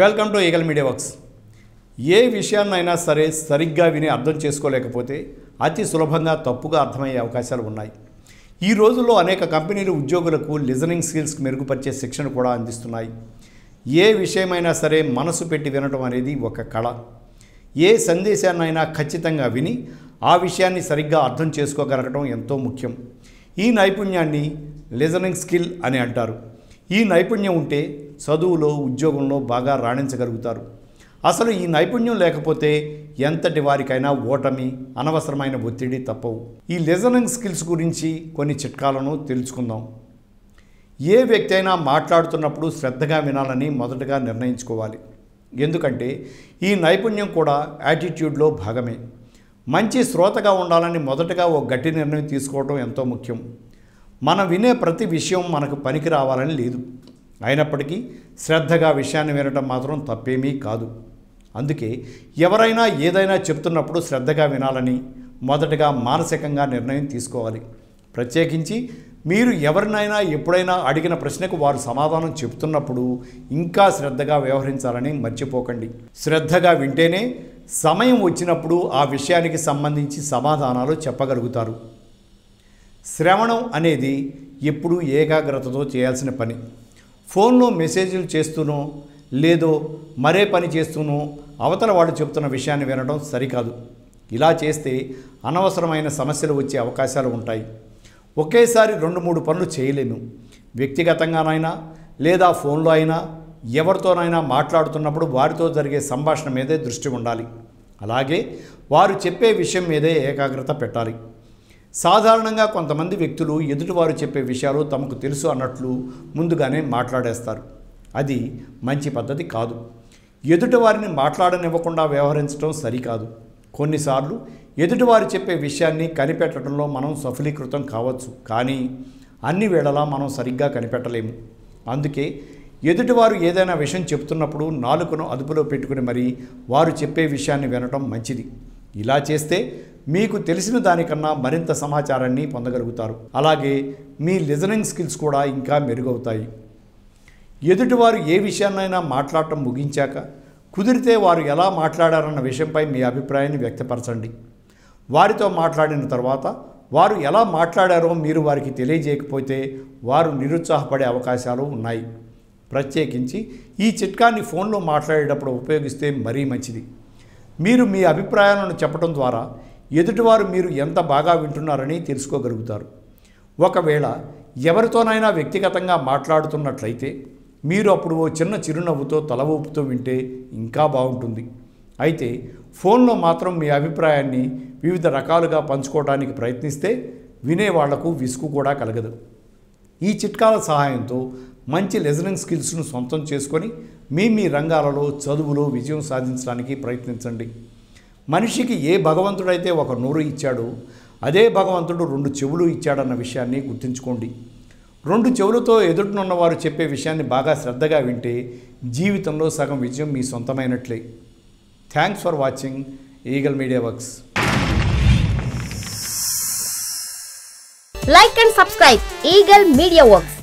Welcome to Eagle Media Works ఏ విషయాన్నైనా సరే సరిగ్గా విని అర్థం చేసుకోలేకపోతే అతి సులభంగా తప్పుగా అర్థమయ్యే అవకాశాలు ఉన్నాయి. ఈ రోజుల్లో అనేక కంపెనీలు ఉద్యోగులకు లిజనింగ్ స్కిల్స్ మెరుగుపరిచే శిక్షణ కూడా అందిస్తున్నాయి. ఏ విషయమైనా సరే మనసు పెట్టి వినడం అనేది ఒక కళ. ఏ సందేశాన్నైనా ఖచ్చితంగా విని ఆ విషయాన్ని సరిగ్గా అర్థం చేసుకోగలగడం ఎంతో ముఖ్యం. ఈ నైపుణ్యాన్ని లిజనింగ్ స్కిల్ అని అంటారు. ఈ నైపుణ్యం ఉంటే చదువులో ఉద్యోగంలో బాగా రాణించగలుగుతారు. అసలు ఈ నైపుణ్యం లేకపోతే ఎంతటి వారికైనా ఓటమి అనవసరమైన ఒత్తిడి తప్పవు. ఈ లిజనింగ్ స్కిల్స్ గురించి కొన్ని చిట్కాలను తెలుసుకుందాం. ఏ వ్యక్తి అయినా మాట్లాడుతున్నప్పుడు శ్రద్ధగా వినాలని మొదటగా నిర్ణయించుకోవాలి. ఎందుకంటే ఈ నైపుణ్యం కూడా యాటిట్యూడ్లో భాగమే. మంచి శ్రోతగా ఉండాలని మొదటగా ఓ గట్టి నిర్ణయం తీసుకోవడం ఎంతో ముఖ్యం. మనం వినే ప్రతి విషయం మనకు పనికి రావాలని లేదు. అయినప్పటికీ శ్రద్ధగా విషయాన్ని వినడం మాత్రం తప్పేమీ కాదు. అందుకే ఎవరైనా ఏదైనా చెప్తున్నప్పుడు శ్రద్ధగా వినాలని మొదటగా మానసికంగా నిర్ణయం తీసుకోవాలి. ప్రత్యేకించి మీరు ఎవరినైనా ఎప్పుడైనా అడిగిన ప్రశ్నకు వారు సమాధానం చెప్తున్నప్పుడు ఇంకా శ్రద్ధగా వ్యవహరించాలని మర్చిపోకండి. శ్రద్ధగా వింటేనే సమయం వచ్చినప్పుడు ఆ విషయానికి సంబంధించి సమాధానాలు చెప్పగలుగుతారు. శ్రవణం అనేది ఎప్పుడూ ఏకాగ్రతతో చేయాల్సిన పని. ఫోన్లో మెసేజ్లు చేస్తూనో లేదో మరే పని చేస్తూనో అవతల వాళ్ళు చెప్తున్న విషయాన్ని వినడం సరికాదు. ఇలా చేస్తే అనవసరమైన సమస్యలు వచ్చే అవకాశాలు ఉంటాయి. ఒకేసారి రెండు మూడు పనులు చేయలేము వ్యక్తిగతంగానైనా లేదా ఫోన్లో అయినా ఎవరితోనైనా మాట్లాడుతున్నప్పుడు వారితో జరిగే సంభాషణ మీదే దృష్టి ఉండాలి. అలాగే వారు చెప్పే విషయం మీదే ఏకాగ్రత పెట్టాలి. సాధారణంగా కొంతమంది వ్యక్తులు ఎదుటివారు చెప్పే విషయాలు తమకు తెలుసు అన్నట్లు ముందుగానే మాట్లాడేస్తారు. అది మంచి పద్ధతి కాదు. ఎదుటివారిని మాట్లాడనివ్వకుండా వ్యవహరించడం సరికాదు. కొన్నిసార్లు ఎదుటివారు చెప్పే విషయాన్ని కనిపెట్టడంలో మనం సఫలీకృతం కావచ్చు కానీ అన్ని వేళలా మనం సరిగ్గా కనిపెట్టలేము. అందుకే ఎదుటివారు ఏదైనా విషయం చెప్తున్నప్పుడు నాలుకను అదుపులో పెట్టుకుని మరి వారు చెప్పే విషయాన్ని వినటం మంచిది. ఇలా చేస్తే మీకు తెలిసిన దానికన్నా మరింత సమాచారాన్ని పొందగలుగుతారు. అలాగే మీ లిజనింగ్ స్కిల్స్ కూడా ఇంకా మెరుగవుతాయి. ఎదుటివారు ఏ విషయాన్నైనా మాట్లాడటం ముగించాక కుదిరితే వారు ఎలా మాట్లాడారన్న విషయంపై మీ అభిప్రాయాన్ని వ్యక్తపరచండి. వారితో మాట్లాడిన తర్వాత వారు ఎలా మాట్లాడారో మీరు వారికి తెలియజేయకపోతే వారు నిరుత్సాహపడే అవకాశాలు ఉన్నాయి. ప్రత్యేకించి ఈ చిట్కాన్ని ఫోన్లో మాట్లాడేటప్పుడు ఉపయోగిస్తే మరీ మంచిది. మీరు మీ అభిప్రాయాలను చెప్పడం ద్వారా ఎదుటివారు మీరు ఎంత బాగా వింటున్నారని తెలుసుకోగలుగుతారు. ఒకవేళ ఎవరితోనైనా వ్యక్తిగతంగా మాట్లాడుతున్నట్లయితే మీరు అప్పుడు ఓ చిన్న చిరునవ్వుతో తల ఊపుతూ వింటే ఇంకా బాగుంటుంది. అయితే ఫోన్లో మాత్రం మీ అభిప్రాయాన్ని వివిధ రకాలుగా పంచుకోవడానికి ప్రయత్నిస్తే వినేవాళ్ళకు విసుగు కూడా కలగదు. ఈ చిట్కాల సహాయంతో మంచి లిజనింగ్ స్కిల్స్ను సొంతం చేసుకొని మీ మీ రంగాలలో చదువులో విజయం సాధించడానికి ప్రయత్నించండి. మనిషికి ఏ భగవంతుడైతే ఒక నోరు ఇచ్చాడో అదే భగవంతుడు రెండు చెవులు ఇచ్చాడన్న విషయాన్ని గుర్తుంచుకోండి. రెండు చెవులతో ఎదుటినున్నవారు చెప్పే విషయాన్ని బాగా శ్రద్ధగా వింటే జీవితంలో సగం విజయం మీ సొంతమైనట్లే. Thanks for watching Eagle Media Works like and subscribe Eagle Media Works